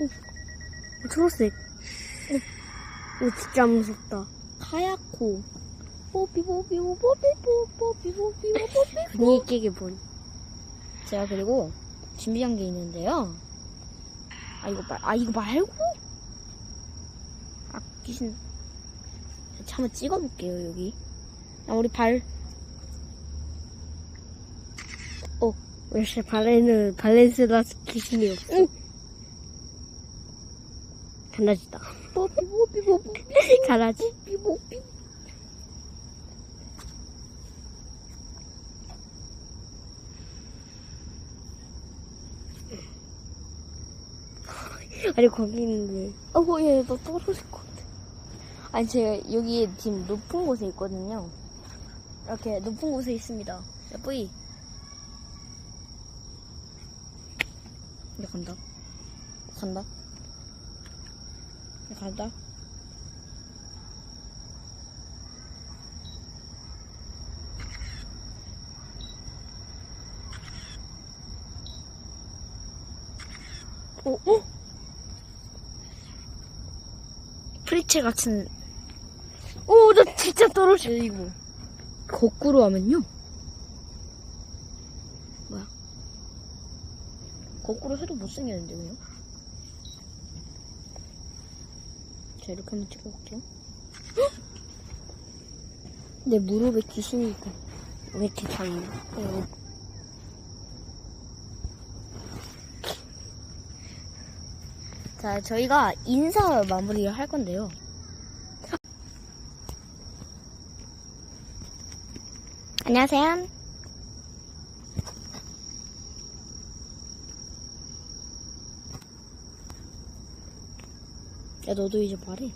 어, 초록색. 어, 이거 진짜 무섭다. 카야코. 뽀삐 뽀삐뽀 뽀삐뽀 뽀삐 뽀삐뽀 뽀삐. 분위기 깨게 본. 제가 그리고 준비한 게 있는데요. 아 이거 말, 아 이거 말고. 아 귀신. 자, 한번 찍어볼게요 여기. 아 우리 발. 역시 발레는 발렌스라스 귀신이 없어. 응. 강아지다. 뽀삐 뽀삐뽀 강아지. 뽀삐 뽀삐. 아니 거기 있는데. 어, 얘, 너 떨어질 것 같아. 아니, 제가 여기 지금 높은 곳에 있거든요. 이렇게 높은 곳에 있습니다. 야, 뿌이. 이제 간다. 간다. 이제 간다. 어? 어? 프리체 같은, 오, 나 진짜 떨어져. 이거. 거꾸로 하면요? 뭐야? 거꾸로 해도 못생겼는데, 그냥? 자, 이렇게 한번 찍어볼게요. 내 무릎에 귀신이 있다. 왜 이렇게 작냐? 어. 자, 저희가 인사 마무리를 할 건데요. 안녕하세요. 야, 너도 이제 말해.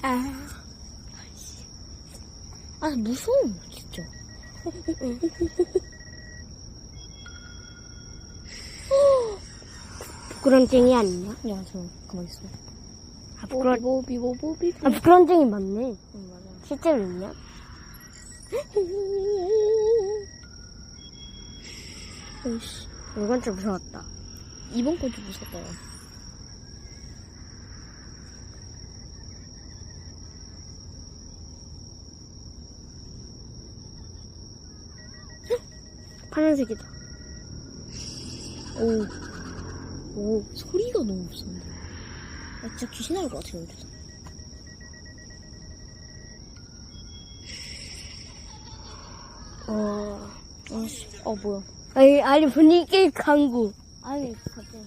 아, 아, 무서워, 진짜. 부끄럼쟁이 아니냐? 야, 저, 가만히 있어. 아, 부끄럼, 뽀삐뽀삐뽀삐. 아, 부끄럼쟁이 맞네. 응, 맞아. 실제로 있냐? 어이씨. 이건 좀 무서웠다. 이번 건좀 무섭다. 파란색이다. 오, 오, 소리가 너무 무서운데. 나 진짜 귀신 나올 것 같아, 여기서. 어, 아씨, 어, 뭐야. 아니, 아니, 분위기 강구. 아니, 갑자기.